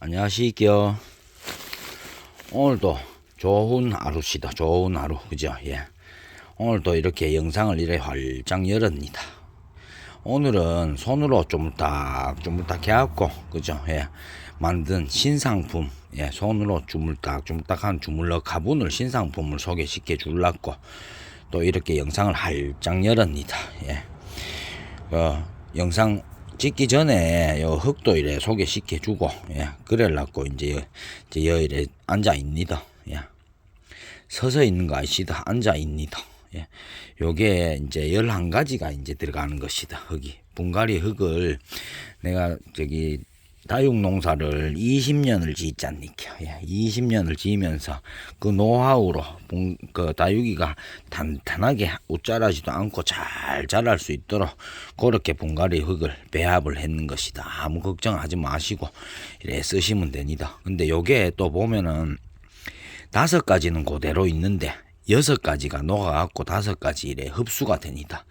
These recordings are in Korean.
안녕하시죠. 오늘도 좋은 하루시다. 좋은 하루. 그죠? 예. 오늘도 이렇게 영상을 이래 활짝 열었니다. 오늘은 손으로 쪼물딱 쪼물딱 해갖고 그죠? 예. 만든 신상품 예. 손으로 주물딱 주물딱한 주물럭 가분을 신상품을 소개시켜 줄라고 또 이렇게 영상을 활짝 열었니다. 예. 어, 영상 찍기 전에 요 흙도 이래 소개시켜 주고 예 그래갖고 이제 여, 이제 여 이래 앉아 있니다. 예. 서서 있는 거 아시다? 앉아 있니다. 예. 요게 이제 열한 가지가 이제 들어가는 것이다 흙이. 분갈이 흙을 내가 저기 다육 농사를 20년을 짓잖니까. 예, 20년을 지으면서 그 노하우로 분- 그 다육이가 단단하게 웃자라지도 않고 잘 자랄 수 있도록 그렇게 분갈이 흙을 배합을 했는 것이다. 아무 걱정하지 마시고 이래 쓰시면 됩니다. 근데 요게 또 보면은 다섯 가지는 그대로 있는데 여섯 가지가 녹아갖고 다섯 가지 이래 흡수가 됩니다.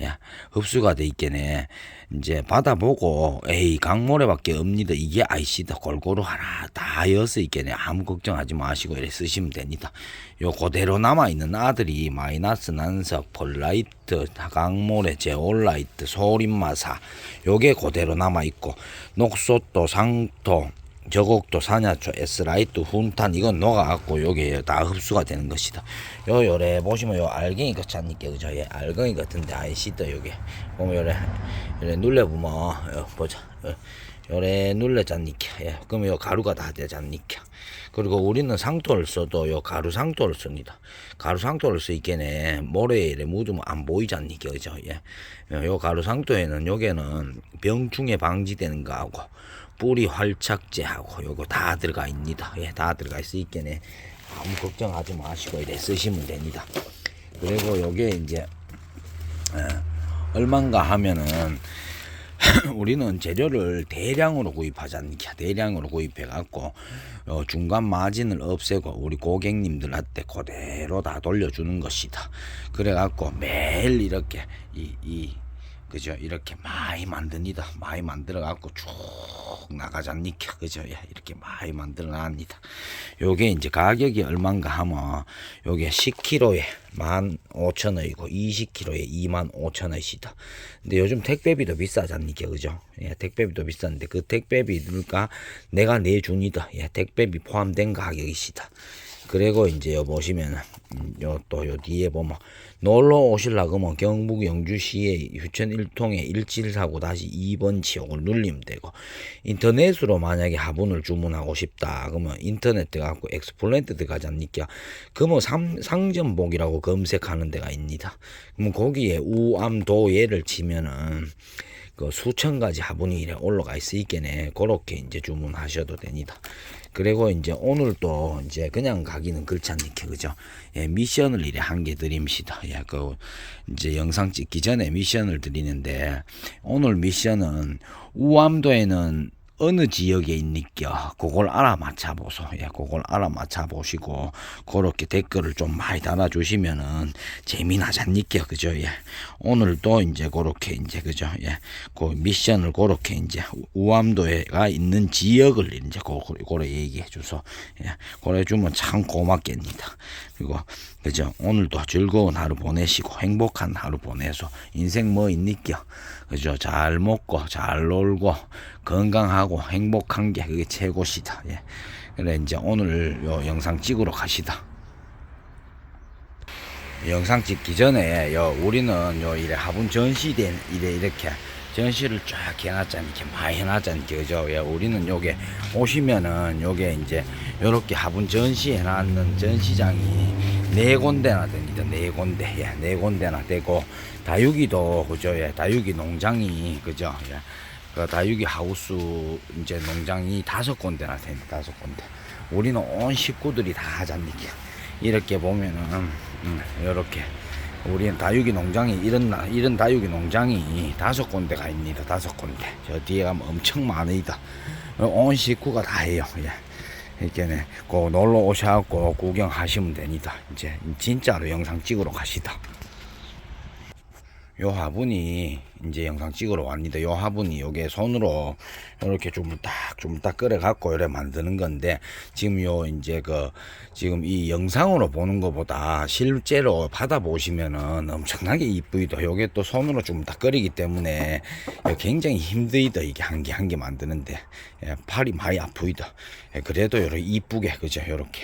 예, 흡수가 돼 있겠네. 이제 받아보고 에이 강모래밖에 없니다. 이게 아이시다. 골고루 하나 다 여서 있겠네. 아무 걱정하지 마시고 이래 쓰시면 됩니다. 요 그대로 남아 있는 아들이 마이너스 난석, 폴라이트, 강모래, 제올라이트, 소림마사 요게 그대로 남아 있고 녹소토, 상토 저곡도 산야초 에스라이트 훈탄 이건 녹아갖고 요게 다 흡수가 되는 것이다. 요 요래 보시면 요 알갱이 같지 않니까 그죠? 예, 알갱이 같은데 아이시다 요게 보면 요래 요래 눌려보면 요 보자. 요, 요래 눌려잖니까 예, 그러면 요 가루가 다 되잖니까. 그리고 우리는 상토를 써도 요 가루 상토를 씁니다. 가루 상토를 쓰이게네 모래에 이래 묻으면 안 보이잖니까 그죠? 예, 요 가루 상토에는 요게는 병충해 방지되는 거하고 뿌리 활착제하고 요거 다 들어가 있습니다. 예, 다 들어가 있어 있겠네. 아무 걱정하지 마시고 이래 쓰시면 됩니다. 그리고 요게 이제 예, 얼마인가 하면은 우리는 재료를 대량으로 구입하자니까 대량으로 구입해 갖고 어, 중간 마진을 없애고 우리 고객님들한테 그대로 다 돌려주는 것이다. 그래 갖고 매일 이렇게 이, 이 그죠? 이렇게 많이 만듭니다. 많이 만들어 갖고 쭉 나가자니까 그죠? 예, 이렇게 많이 만들어 놨습니다. 요게 이제 가격이 얼마인가 하면 요게 10kg에 15,000원이고 20kg에 25,000원이시다. 근데 요즘 택배비도 비싸잖니까 그죠? 예, 택배비도 비싼데 그 택배비들과 내가 내준이다. 예, 택배비 포함된 가격이시다 그리고 이제 요 보시면 요또 요 뒤에 보면 놀러 오실라 그러면 경북 영주시의 휴천 1통에 1749 다시 2번 지역을 눌리면 되고 인터넷으로 만약에 화분을 주문하고 싶다 그러면 인터넷 들어가고 엑스플랜트 들어가자니까 그러면 삼, 상점복이라고 검색하는 데가 있니다. 그러면 거기에 우암도예를 치면은 그 수천 가지 화분이 이래 올라가 있어 있겠네. 그렇게 이제 주문하셔도 됩니다. 그리고 이제 오늘 또 이제 그냥 가기는 그렇잖니까 그죠? 예, 미션을 이래 한 개 드립시다. 예, 그 이제 영상 찍기 전에 미션을 드리는데 오늘 미션은 우암도에는 어느 지역에 있니까 그걸 알아맞혀 보소. 예, 그걸 알아맞혀 보시고 그렇게 댓글을 좀 많이 달아 주시면은 재미나잖니까 그죠? 예. 오늘도 이제 그렇게 이제 그죠? 예. 그 미션을 그렇게 이제 우암도에가 있는 지역을 이제 고 고래 얘기해 주소. 예. 그래 주면 참 고맙겠습니다. 그리고 그죠? 오늘도 즐거운 하루 보내시고 행복한 하루 보내서 인생 뭐 있니까 그죠? 잘 먹고 잘 놀고 건강하고 행복한 게 그게 최고시다. 예. 그래 이제 오늘 요 영상 찍으러 가시다. 영상 찍기 전에 요 우리는 요 이래 화분 전시된 이래 이렇게 전시를 쫙 해놨잖니 이렇게 많이 해놨잖니 그죠? 예, 우리는 요게 오시면은 요게 이제 요렇게 화분 전시 해놨는 전시장이 네 군데나 됩니다. 네 군데. 예, 네 군데나 되고 다육이도 그죠? 예, 다육이 농장이 그죠? 예, 그 다육이 하우스 이제 농장이 다섯 군데나 됩니다. 다섯 군데. 우리는 온 식구들이 다 하잖니까 이렇게 보면은 음, 이렇게 우리는 다육이 농장이 이런 나- 이런 다육이 농장이 다섯 군데가 있습니다. 다섯 군데. 저 뒤에 가면 엄청 많으다. 온 식구가 다 해요. 예. 이렇게네. 그 놀러 오셔갖고 구경하시면 됩니다. 이제 진짜로 영상 찍으러 가시다. 요 화분이 이제 영상 찍으러 왔는데 요 화분이 요게 손으로 이렇게 좀딱 좀딱 끓여 갖고 이래 만드는 건데 지금 요 이제 그 지금 이 영상으로 보는 것보다 실제로 받아 보시면은 엄청나게 이쁘이다 요게 또 손으로 좀딱 끓이기 때문에 굉장히 힘들다 이게 한 개 한 개 만드는데. 예, 팔이 많이 아프이다 예, 그래도 요렇게 이쁘게 그죠? 요렇게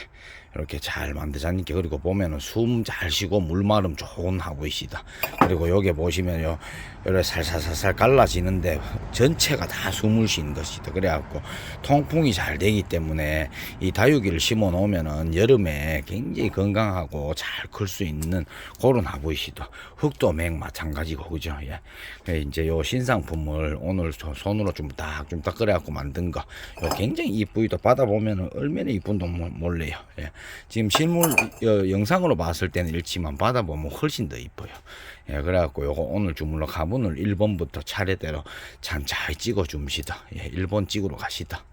이렇게 잘 만드자니까 그리고 보면은 숨 잘 쉬고 물마름 좋은 하부이시다. 그리고 여기 보시면요 이렇게 살살살살 갈라지는데 전체가 다 숨을 쉬는 것이다. 그래갖고 통풍이 잘 되기 때문에 이 다육이를 심어 놓으면은 여름에 굉장히 건강하고 잘 클 수 있는 그런 하부이시다. 흙도 맹 마찬가지고 그죠? 예. 예, 이제 요 신상품을 오늘 저 손으로 좀딱 좀 딱 그래갖고 만든 거. 요 굉장히 이쁘이도 받아보면은 얼마나 이쁜도 몰- 몰래요. 예. 지금 실물 어, 영상으로 봤을 때는 일지만 받아보면 훨씬 더 이뻐요. 예, 그래갖고 요거 오늘 주물러 가문을 1번부터 차례대로 참 잘 찍어 줍시다. 예, 1번 찍으러 가시다.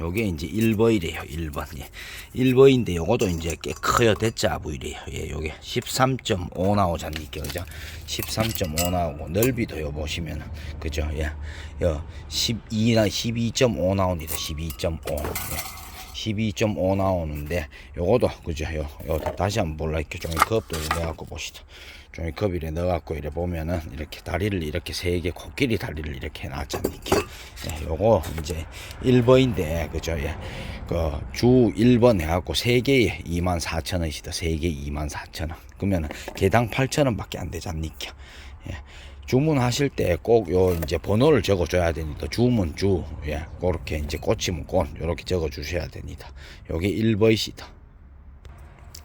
요게 이제 1버이래요. 1번. 예. 1버인데 요것도 이제 꽤 커요. 대짜 부이래요. 예, 요게 13.5 나오잖니까. 그죠? 13.5 나오고 넓이도 요 보시면은 그죠? 예. 요 12나 12.5 나옵니다. 12.5. 예. 12.5 나오는데 요거도 그죠? 요, 요 다시 한번 볼라 이렇게 종이컵도 넣어갖고 보시죠 종이컵 이래 넣어갖고 이래 보면은 이렇게 다리를 이렇게 세 개 코끼리 다리를 이렇게 해놨잖니까 예, 요거 이제 1번인데 그죠? 예. 그주 1번 해갖고 세 개에 2만 4천 원이시다. 세개 2만 4천 원. 그러면은 개당 8천 원밖에 안 되잖니까 예. 주문하실 때 꼭 요 이제 번호를 적어 줘야 됩니다. 주문 주. 예. 그렇게 이제 꽂히면 꽂 요렇게 적어 주셔야 됩니다. 요게 1번이시다.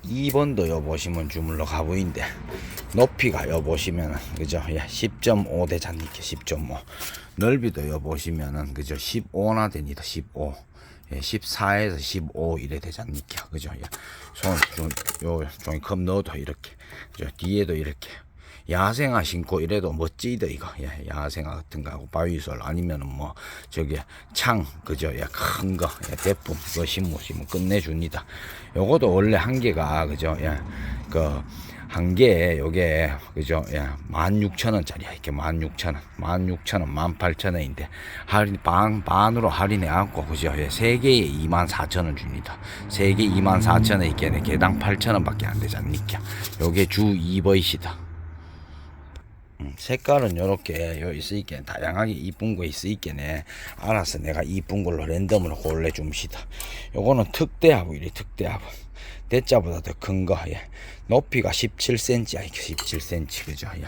2번도 요 보시면 주물러 가보인데 높이가 요 보시면은 그죠? 예. 10.5 대잔니께 10.5. 넓이도 요 보시면은 그죠? 15나 됩니다. 15. 예, 14에서 15 이래 되잖니까 그죠? 예. 손, 좀, 요 종이컵 넣어도 이렇게 그죠? 뒤에도 이렇게 야생화 신고 이래도 멋지다 이거. 예, 야생화 같은 거 하고 바위솔 아니면은 뭐 저기 창 그죠 예, 큰거 예, 대품 그거 심으 시면 끝내줍니다. 요것도 원래 한 개가 그죠? 예 그 한 개에 요게 그죠? 예, 16,000원짜리야 이렇게 16,000원 16,000원 18,000원인데 할인 반 반으로 할인해 갖고 그죠? 예, 세 개에 24,000원 줍니다. 세 개 24,000원 있게 개당 8,000원밖에 안 되지 않니까. 요게 주 2버이시다. 음, 색깔은 요렇게 요 있으니까 다양하게 이쁜 거 있으니까네 알아서 내가 이쁜 걸로 랜덤으로 골래 줍시다 요거는 특대하고 이래 특대하고 대자보다 더 큰거 예. 높이가 17cm야 이게 17cm 그죠 예.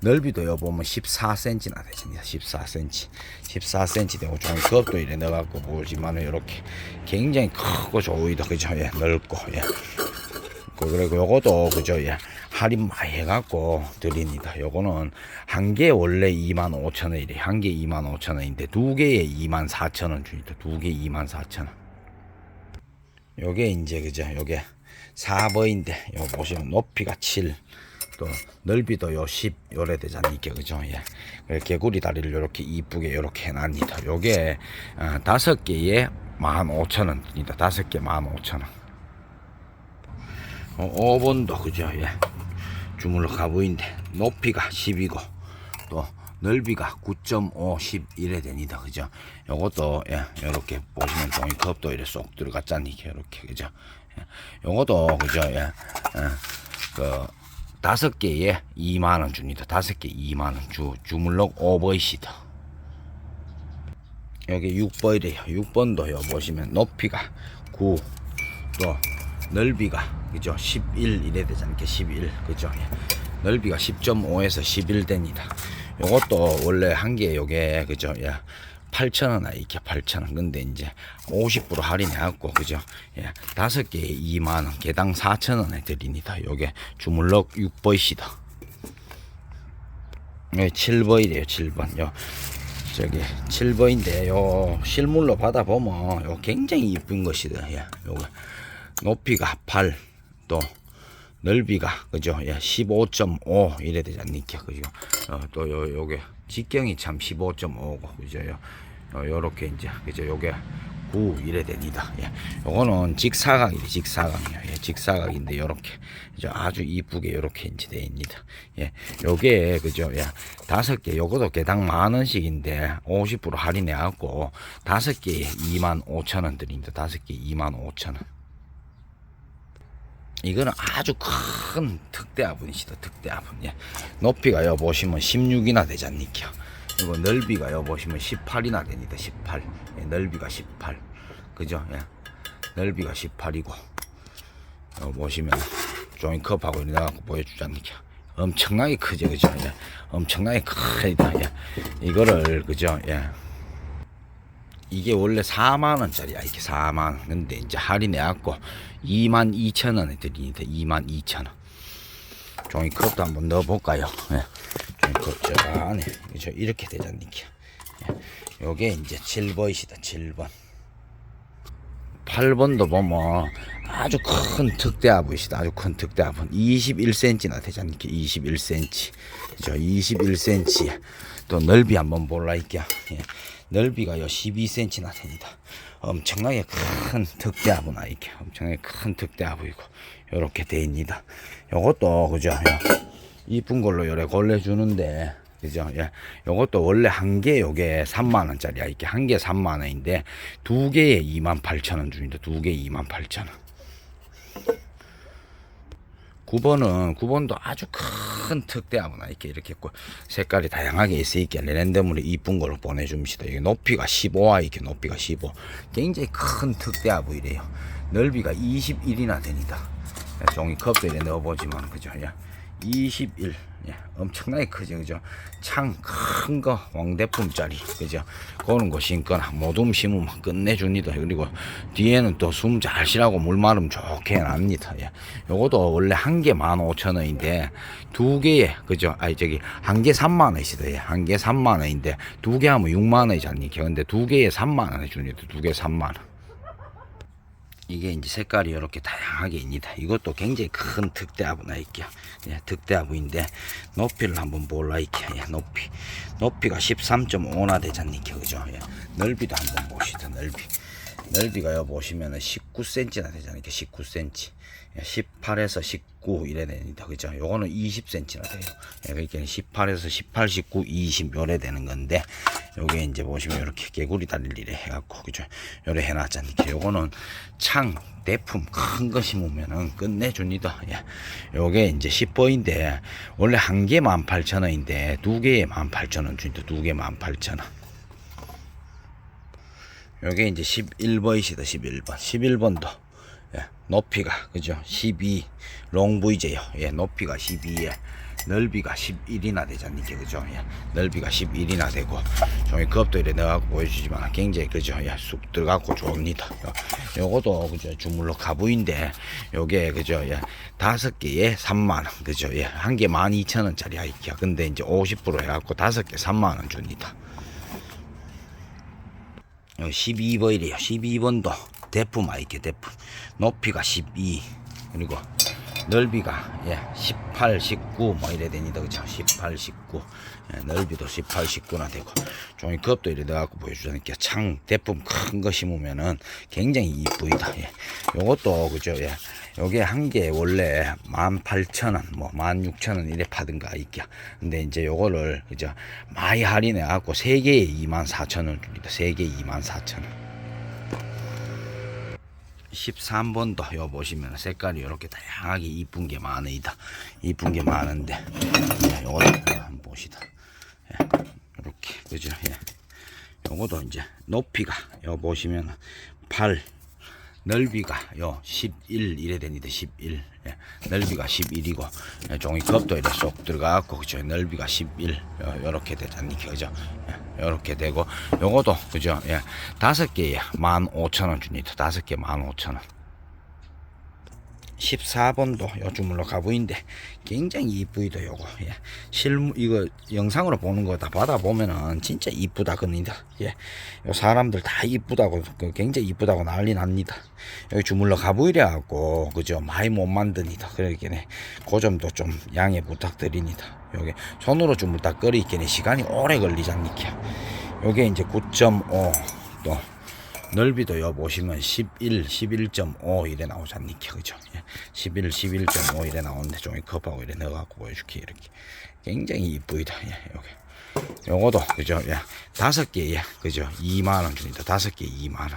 넓이도 요 보면 14cm나 되십니다 14cm 14cm 되고 좀 컵도 이래 넣어갖고 보지만은 요렇게 굉장히 크고 좋이다 그죠 예. 넓고 예. 그- 그리고 요것도 그죠 예 할인 많이 해갖고 드립니다. 요거는 한 개 원래 2만 5천 원이래. 한 개 2만 5천 원인데 두 개에 2만 4천 원 주니다 두 개 2만 4천 원. 요게 이제 그죠 요게 4버인데 요 보시면 높이가 7 또 넓이도 요 10 요래 되잖아요 이게 그죠? 예. 개구리 다리를 요렇게 이쁘게 요렇게 해놨니다. 요게 어, 다섯 개에 15,000원입니다. 다섯 개 15,000원 어, 5번도 그죠? 예. 주물러 가보인데 높이가 10이고 또 넓이가 9.5 10 이래 됩니다. 그죠? 요것도 예 요렇게 보시면 종이컵도 이래 쏙 들어갔잖니 이렇게 그죠? 예, 요것도 그죠? 예, 예. 그 다섯 개에 2만 원 줍니다. 다섯 개 2만 원 주 주물럭 오버이시다 여기 6번이래요. 6번도 요. 보시면 높이가 9또 넓이가 그죠? 11 이래 되지 않게 11 그죠? 예. 넓이가 10.5에서 11 됩니다. 요것도 원래 한 개에 요게 그죠? 예. 8,000원 이렇게 8,000원 근데 이제 50% 할인해 갖고 그죠? 예. 다섯 개에 2만 원 개당 4,000원에 드립니다. 요게 주물럭 6버이시다. 네, 7버이래요 7번. 요 저기 7번인데 요 실물로 받아보면 요 굉장히 이쁜 것이다. 예, 요거. 높이가 8, 또 넓이가 그죠? 예, 15.5 이래 되지 않니까 그죠? 어, 또 요 요게 직경이 참 15.5고 그죠? 요, 요 요렇게 이제 그죠? 요게 19 이래 됩니다. 예. 요거는 직사각이래 직사각이요. 예. 직사각인데 요렇게 이제 아주 이쁘게 요렇게 이제 됩니다. 예. 요게 그죠? 예. 다섯 개 요것도 개당 만 원씩인데 50% 할인해 갖고 다섯 개에 2만 5천 원 드립니다. 다섯 개 2만 5천 원. 이거는 아주 큰 특대화분이시다 특대화분 예. 높이가 여 보시면 16이나 되지 않니까 이거 넓이가 여 보시면 18이나 됩니다 18 예, 넓이가 18 그죠 예. 넓이가 18이고 여 보시면 조인컵하고 이래 나갖고 보여주지 않니까 엄청나게 크죠 그죠 예. 엄청나게 크다 예. 이거를 그죠 예. 이게 원래 4만 원짜리야. 이게 4만 원 근데 이제 할인해 갖고 2만 2천 원에 드리니까 2만 2천 원. 종이컵도 한번 넣어 볼까요? 예. 종이컵 저 안에 그죠 이렇게 되잖니까 예. 요게 이제 7번이시다 7번. 8번도 보면 아주 큰 특대화분이시다. 아주 큰 특대화분 21cm나 되잖니까 21cm 그죠? 21cm 또 넓이 한번 볼라 있게. 예. 넓이가 요 12cm나 됩니다 엄청나게 큰 특대화분 아이게 엄청나게 큰 특대화분이고 요렇게 되입니다 요것도 그죠 예. 이쁜 걸로 요래 골라주는데 그죠? 예. 요것도 원래 한 개 요게 3만 원짜리야. 이게 한 개 3만 원인데 두 개에 2만 8천 원 주인데 두개 2만 8천 원. 9번은 9번도 아주 큰 특대하구나 이렇게 이렇게 있고 색깔이 다양하게 있으니까 랜덤으로 이쁜 걸로 보내줍니다. 이게 높이가 15와 이렇게 높이가 15 굉장히 큰 특대하고 이래요. 넓이가 21이나 됩니다. 종이컵도 이래 넣어보지만 그죠? 예. 21 예, 엄청나게 크죠 그죠? 창 큰 거 왕대품짜리 그죠? 그런 거 심거나 모둠 심으면 끝내줍니다. 그리고 뒤에는 또 숨 잘 쉬라고 물 마름 좋게 해놨습니다. 예. 요것도 원래 한 개 15,000원인데 두 개에 그죠? 아니 저기 한 개 3만 원이시다. 예. 한개 3만 원인데 두 개 하면 6만 원이잖니? 근데 두 개에 3만 원에 줍니다 두 개 3만 원 이게 이제 색깔이 이렇게 다양하게 있니다. 이것도 굉장히 큰 특대화분 아이게요. 예, 특대화분인데 높이를 한번 볼라 이게 예, 높이 높이가 13.5나 되잖니까 그죠? 예, 넓이도 한번 봅시다. 넓이 넓이가 요 보시면은 19cm나 되잖아요. 19cm. 18에서 19 이래 됩니다. 그죠? 요거는 20cm나 돼요. 예, 그러니까 18에서 18, 19, 20 요래 되는 건데 요게 이제 보시면 이렇게 개구리 다리를 이래 해갖고 그죠? 요래 해놨잖아요. 요거는 창 대품 큰 거 심으면은 끝내줍니다. 예. 요게 이제 10보인데 원래 한 개 18,000원인데 두 개에 18,000원 준다. 두개 18,000원. 요게 이제 11번이시다 11번 11번도 예, 높이가 그죠? 12 롱브이제요. 예, 높이가 12에 넓이가 11이나 되잖니까 그죠? 예, 넓이가 11이나 되고. 종이컵도 이래 넣어갖고 보여주지만 굉장히 그죠? 예, 쑥 들어가고 좋습니다. 요, 요것도 그죠? 주물로 가부인데 요게 그죠? 예, 다섯 개에 3만원 그죠? 예, 한 개 12,000원짜리 하이키야. 근데 이제 50% 해갖고 다섯 개 3만원 줍니다. 12번이래요. 12번도 대품 아이게 대품. 높이가 12 그리고 넓이가 예, 18, 19 뭐 이래 됩니다. 그쵸? 18, 19 예, 넓이도 18, 19나 되고 종이컵도 이래 넣어갖고 보여주니까 창 대품 큰 거 심으면은 굉장히 이쁘이다. 예. 요것도 그죠? 예. 요게 한 개 원래 18,000원, 뭐 16,000원 이래 파든가 있게. 근데 이제 요거를 그죠? 많이 할인해 갖고 세 개에 24,000원 줍니다. 세 개에 24,000원. 13번도 요 보시면 색깔이 이렇게 다양하게 이쁜 게 많으이다. 이쁜 게 많은데 예, 요것도 한번 보시다. 예, 이렇게 그죠? 예. 요것도 이제 높이가 요 보시면 8 넓이가 요 11 이래 됩니다. 11 예, 넓이가 11이고 예, 종이컵도 이렇게 쏙 들어가고 그죠? 넓이가 11 요, 요렇게 되잖니까 그죠? 예, 요렇게 되고 요것도 그죠? 예, 다섯 개에 15,000원 줍니다. 다섯 개 15,000원. 14번도 요 주물로 가보인데 굉장히 이쁘이다 요거. 예. 실물 이거 영상으로 보는 거 다 받아 보면은 진짜 이쁘다 겁니다. 예. 요 사람들 다 이쁘다고 그 굉장히 이쁘다고 난리 납니다. 여기 주물러 가보이래 갖고 그죠? 많이 못 만듭니다. 그러기에 그 점도 좀 양해 부탁드립니다. 요게 손으로 주물 다 끓이기에 시간이 오래 걸리잖니까 요게 이제 9.5또 넓이도 여 보시면 11, 11.5 이래 나오지 않니까 그죠? 예. 11, 11.5 이래 나오는데 종이 컵하고 이래 넣어갖고 보여줄게 이렇게 굉장히 이쁘다. 예, 요게. 요거도 그죠? 예. 다섯 개에 그죠? 2만 원 줍니다. 다섯 개 2만 원.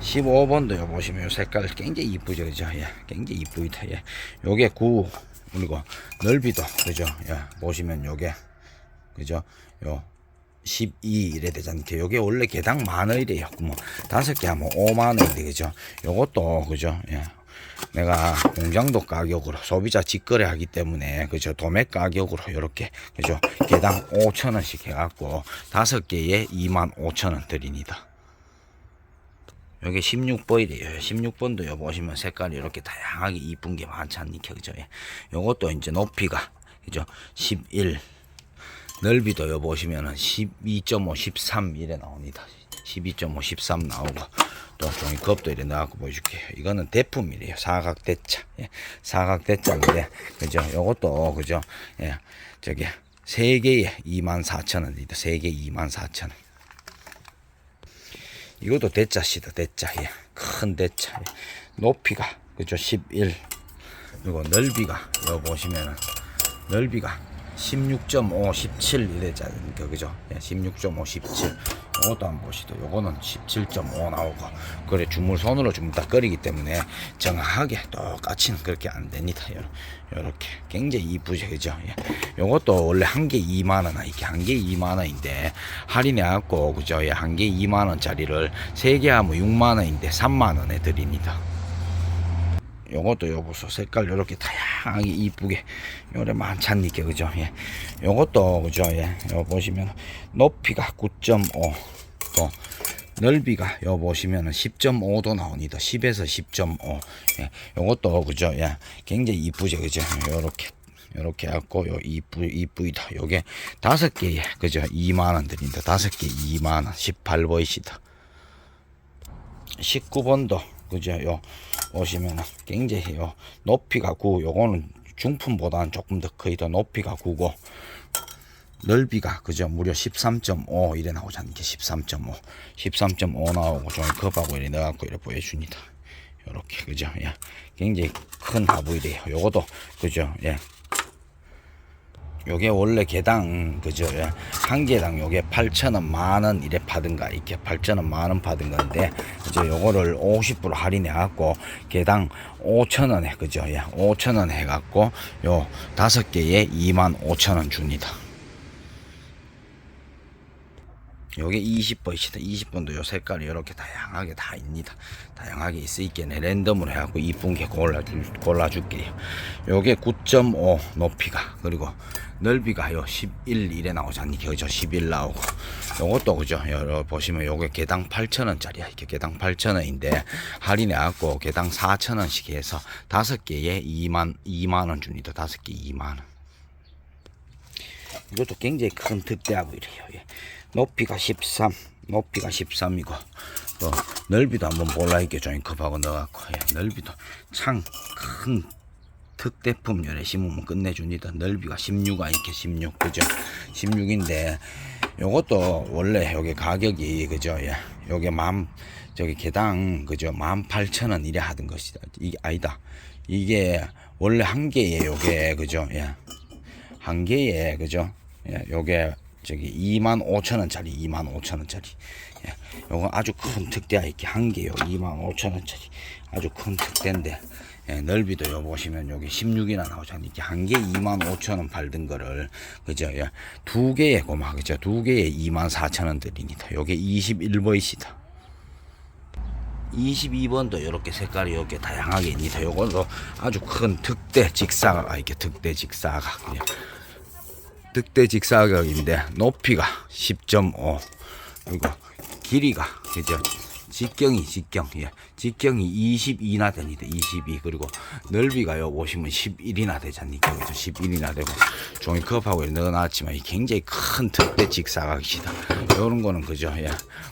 15번도 요 보시면 요 색깔 굉장히 이쁘죠 그죠 예 굉장히 이쁘다 예 요게 9 그리고 넓이도 그죠 예 보시면 요게 그죠 요 12 이래 되지 않게 요게 원래 개당 만 원이래요 뭐 다섯 개 하면 5만 원인데 그죠 요것도 그죠 예 내가 공장도 가격으로 소비자 직거래 하기 때문에 그죠 도매 가격으로 이렇게 그죠 개당 5천 원씩 해갖고 다섯 개에 2만 5천 원 드립니다. 여기 16번이래요. 16번도 요 보시면 색깔이 이렇게 다양하게 이쁜 게 많지 않니까 그죠? 예. 요것도 이제 높이가 그죠? 11 넓이도 요 보시면은 12.5, 13 이래 나옵니다. 12.5, 13 나오고 또 종이 컵도 이래 나와고 보여줄게요. 이거는 대품이래요. 사각 대자. 예. 사각 대자인데 그죠? 요것도 그죠? 예. 저기 세 개에 24,000원입니다. 세개 24,000원. 이것도 대자시다 대자 예. 큰 대자 예. 높이가 그죠 11 그리고 넓이가 여기 보시면은 넓이가 16.5 17 이래자니까 그죠 예. 16.5 17 이것도 한번 보시죠 요거는 17.5 나오고 그래 주물 손으로 주물 딱 끓이기 때문에 정확하게 똑같이는 그렇게 안 됩니다 요렇게 굉장히 이쁘죠 그죠 예. 요것도 원래 한 개 2만원 이게 한 개 2만원인데 할인해 갖고 그죠 예. 한개 2만원짜리를 세 개 하면 6만원인데 3만원에 드립니다 요것도 요보소. 색깔 요렇게 다양하게 이쁘게 요래 많잖니까 그죠? 예. 요것도 그죠? 예요 보시면 높이가 9.5또 넓이가 요 보시면은 10.5도 나옵니다. 10에서 10.5 예. 요것도 그죠? 예. 굉장히 이쁘죠 그죠? 요렇게 요렇게 해갖고 요 이쁘 이쁘이다. 요게 다섯 개에 그죠? 2만원 드린다. 다섯 개 2만원. 18보이시다. 19번도 그죠? 요 보시면 굉장히 요. 높이가 9 요거는 중품보다는 조금 더 거의 더 높이가 9고 넓이가 그죠? 무려 13.5 이래 나오지 않게 13.5 13.5 나오고 좀 컵하고 이래 넣어갖고 이래 보여줍니다. 요렇게 그죠? 예. 굉장히 큰 화분이래요. 요것도 그죠? 예 요게 원래 개당 그죠? 예. 한 개당 요게 8천원 만원 이래 받은가 이렇게 8천원 만원 받은 건데 이제 요거를 50% 할인해 갖고 개당 5천원에 그죠? 예. 5천원 해 갖고 요 다섯 개에 2만 5천원 줍니다 요게 20번이시다. 20번도 요 색깔이 이렇게 다양하게 다 있습니다. 다양하게 있겠네. 랜덤으로 해갖고 이쁜 게 골라줄, 골라줄게요. 요게 9.5 높이가, 그리고 넓이가 요 11 이래 나오지 않니? 그죠? 11 나오고. 요것도 그죠? 요, 보시면 요게 개당 8,000원짜리야. 이게 개당 8,000원인데, 할인해갖고 개당 4,000원씩 해서 다섯 개에 2만, 2만원 줍니다. 다섯 개 2만원. 이것도 굉장히 큰 득대하고 이래요. 예. 높이가 13, 높이가 13이고 또 넓이도 한번 볼라 있게 조인컵하고 넣어갖고 예. 넓이도 참큰 특대품 열에 심으면 끝내줍니다. 넓이가 16아 이렇게 16 그죠? 16인데 요것도 원래 여기 가격이 그죠? 예. 요게 만 저기 개당 그죠? 18,000원 이래 하던 것이다. 이게 아니다. 이게 원래 한 개에 요게 그죠? 예. 한 개에 그죠? 예, 요게 저기 2만 5천 원짜리, 2만 5천 원짜리. 예, 요거 아주 큰 특대야 이렇게 한 개요, 2만 5천 원짜리. 아주 큰 특대인데 예, 넓이도 요 보시면 여기 16이나 나오잖아요. 이렇게 한 개 2만 5천 원 팔던 거를 그죠? 예, 두 개에 고마 그죠? 두 개에 2만 4천 원 드립니다. 요게 21보이시다. 22번도 이렇게 색깔이 이렇게 다양하게 있니다. 요것도 아주 큰 특대 직사각, 아, 이렇게 특대 직사각. 그냥. 득대 직사각인데 높이가 10.5 그리고 길이가 그죠 직경이 직경. 예. 직경이 22나 됩니다. 22 그리고 넓이가요 보시면 11이나 되잖니까 그죠 11이나 되고 종이컵하고 넣어놨지만 굉장히 큰 특대 직사각이시다. 요런 거는 그죠? 예.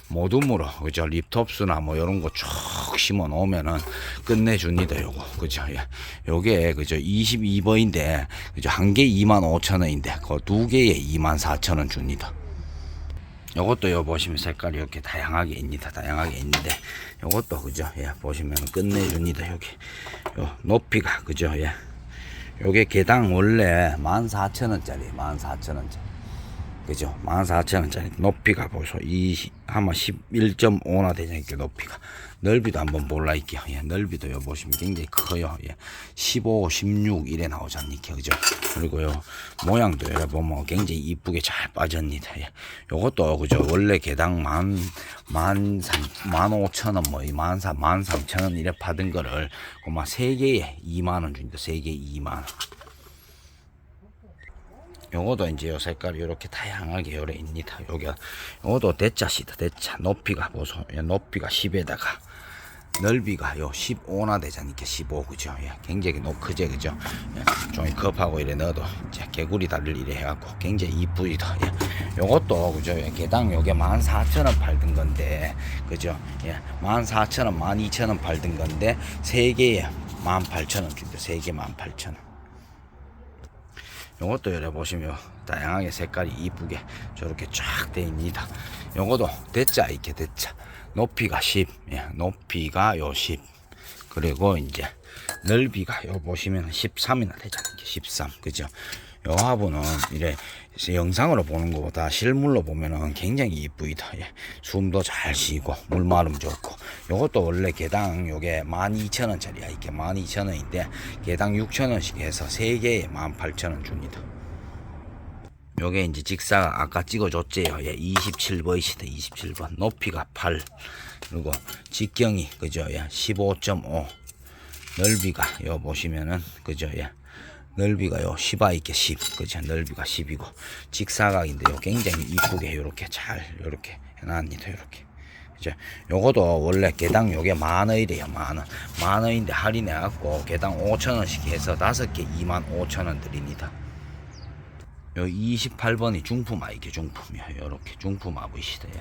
모둠으로 그죠? 립톱스나 뭐 요런 거 쭉 심어 놓으면은 끝내줍니다 요거. 그죠? 예. 요게 그죠? 22번인데 그죠? 한 개 2만 5천 원인데 그 두 개에 2만 4천 원 줍니다 요것도 요 보시면 색깔이 이렇게 다양하게 있니다. 다양하게 있는데 요것도 그죠? 예, 보시면 끝내줍니다. 여기 요 높이가 그죠? 예. 요게 개당 원래 14,000원짜리 14,000원짜리 그죠? 14,000원짜리 높이가 보소 이 아마 11.5나 되니까 높이가 넓이도 한번 볼라 있게요. 예, 넓이도 요 보시면 굉장히 커요. 예, 15, 16 이래 나오잖니까 그죠? 그리고요 모양도 여러 보면 굉장히 이쁘게 잘 빠졌니다. 예, 요것도 그죠? 원래 개당 만, 만 삼, 만 오천 원, 뭐, 만 사, 만 삼천 원 이래 받은 거를, 그만 세 개에 2만 원 준다. 세 개에 2만 원. 요거도 이제 요 색깔이 요렇게 다양하게 요래 있니다. 요게, 요것도 대자시다. 대자. 높이가 보소. 예, 높이가 10에다가, 넓이가 요 15나 되자니까? 15 그죠? 예, 굉장히 높 크죠 그죠? 예, 종이 컵하고 이래 넣어도 이제 개구리 다리를 이래 해갖고 굉장히 이쁘이다. 예, 요것도 그죠? 예, 개당 요게 14,000원 팔던 건데 그죠? 예, 14,000원 12,000원 팔던 건데 세 개에 18,000원 준대 세개 18,000원 요것도 여러 보시면 다양하게 색깔이 이쁘게 저렇게 쫙 돼 있습니다. 요것도 대자 이렇게 대자 높이가 10, 예, 높이가 요 10. 그리고 이제 넓이가 요 보시면 13이나 되잖아요. 13, 그죠? 요 화분은 이래 영상으로 보는 것보다 실물로 보면은 굉장히 이쁘이다. 예. 숨도 잘 쉬고 물마름 좋고 요것도 원래 개당 요게 12,000원짜리야. 이게 12,000원인데 개당 6,000원씩 해서 3개에 18,000원 줍니다. 요게 이제 직사가 아까 찍어줬지요. 예, 27번이시다. 27번. 높이가 8. 그리고 직경이 그죠? 예, 15.5. 넓이가 요 보시면은 그죠? 예. 넓이가 요 10아 있게 10. 그죠? 넓이가 10이고 직사각인데 요 굉장히 이쁘게 요렇게 잘 요렇게 해놨니다. 요렇게. 그죠? 요거도 원래 개당 요게 만 원이래요. 만 원. 만 원인데 할인해 갖고 개당 5천 원씩 해서 다섯 개 2만 5천 원 드립니다. 요 28번이 중품 아이게 중품이요. 요렇게 중품 아부이시다. 예.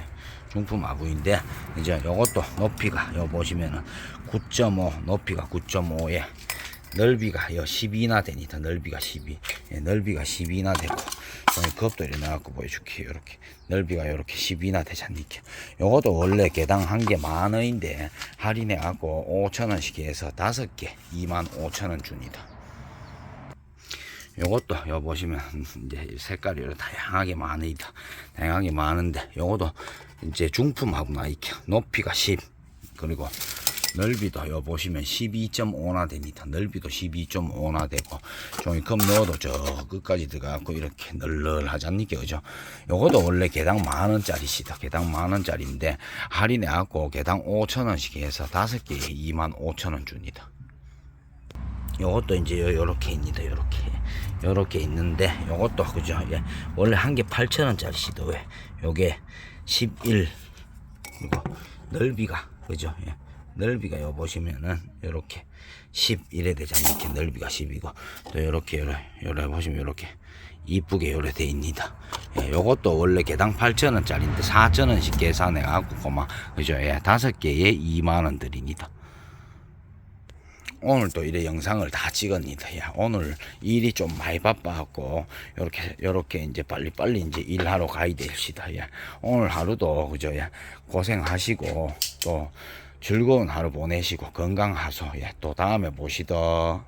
중품 아부인데 이제 요것도 높이가 요 보시면은 9.5 높이가 9.5에 넓이가 요 12나 되니다. 넓이가 12. 예, 넓이가 12나 되고 요 컵도 이렇게 나갖고 보여줄게요. 요렇게 넓이가 요렇게 12나 되잖니까. 요것도 원래 개당 한 개 만 원인데 할인해 갖고 5천 원씩 해서 다섯 개 2만 5천 원 줍니다. 요것도 요 보시면 이제 색깔이 이렇게 다양하게 많으다 다양하게 많은데 요것도 이제 중품하고 나이켜 높이가 10 그리고 넓이도 요 보시면 12.5나 됩니다 넓이도 12.5나 되고 종이컵 넣어도 저 끝까지 들어가고 이렇게 널널하잖니까 그죠 요것도 원래 개당 만원짜리시다 개당 만원짜리인데 할인해 갖고 개당 5천원씩 해서 다섯 개에 2만 5천원 줍니다 요것도 이제 요- 요렇게입니다. 요렇게. 요렇게 있는데 요것도 그죠? 예. 원래 한 개 8,000원짜리 시도에 요게 11 그리고 넓이가 그죠? 예. 넓이가 요 보시면은 요렇게 11에 되잖아요. 이렇게 넓이가 10이고 또 요렇게 요래 요래 보시면 요렇게 이쁘게 요래 돼 있니다. 예, 요것도 원래 개당 8,000원짜리인데 4,000원씩 계산해 갖고 고마 그죠? 예. 다섯 개에 2만 원 드립니다. 오늘 또 이래 영상을 다 찍었니다. 야, 오늘 일이 좀 많이 바빠갖고, 요렇게, 요렇게 이제 빨리빨리 이제 일하러 가야 됩시다. 야, 오늘 하루도, 그죠, 야, 고생하시고, 또 즐거운 하루 보내시고, 건강하소. 야, 또 다음에 보시더.